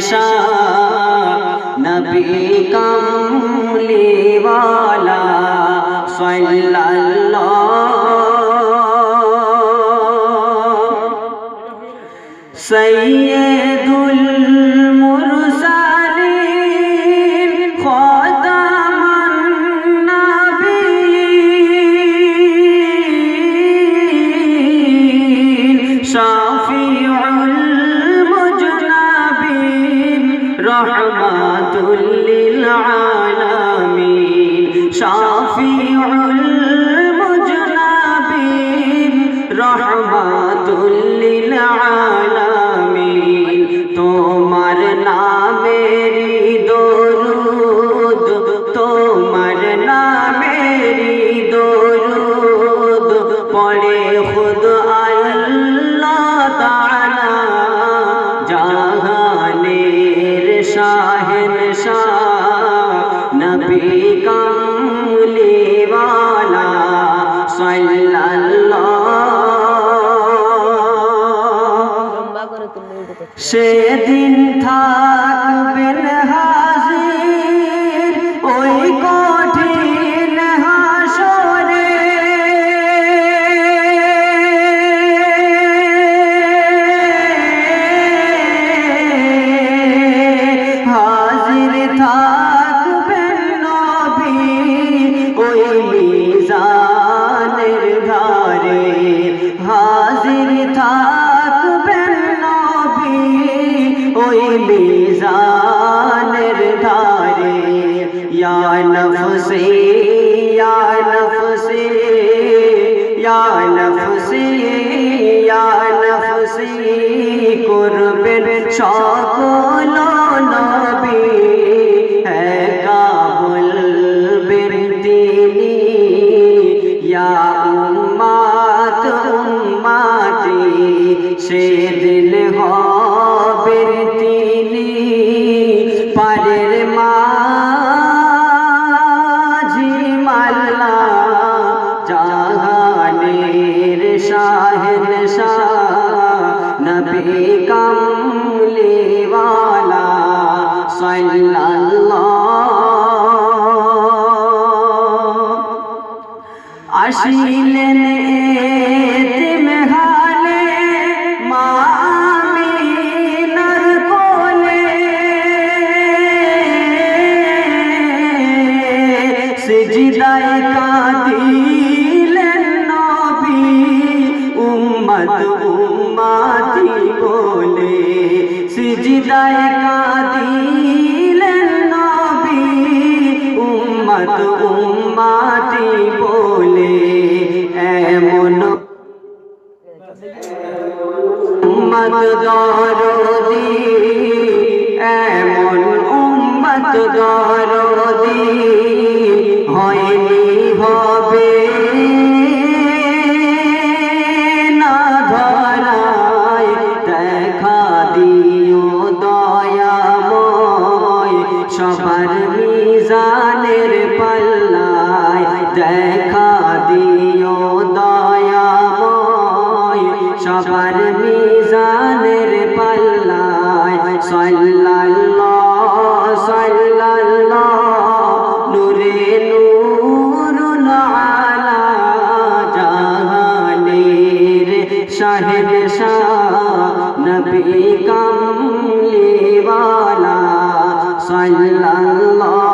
हमेशा नबी कमली वाला सल्लल्लाहु सैयदुल मुरसा রহমাতুল লিল আলামিন, শাফিউল মুজনাবিন রহমাতুল লিল আলামিন। তোমার নামেরি দরুদ, তোমার নামেরি দরুদ, পড়ে খুদ আল্লাহ নবী কামলিওয়ালা সাল্লাল্লাহ। সেদিন থাকবেন হাজির মিজানের ধারে, ইয়া নফসি ইয়া নফসি ইয়া নফসি ইয়া নফসি, করবেন সকল নবী একা বলবেন তিনি, ইয়া উম্মাত উম্মাতি সেদিন হবেন নবী কামলিওয়ালা সাল্লাল্লাহ। আসিলেন এতিম উম্মত দরদি এমন উম্মত দরদি হয়নি হবে। না ধরায় দেখা দিও দয়াময়, সবার মিজানের পাল্লায় দেখা দিও দয়াময়, সবার সাল্লাল্লাহ সাল্লাল্লাহ নূরে নূরুল আলা জাহানের শাহেদ শাহ নবী কামলিওয়ালা সাল্লাল্লাহ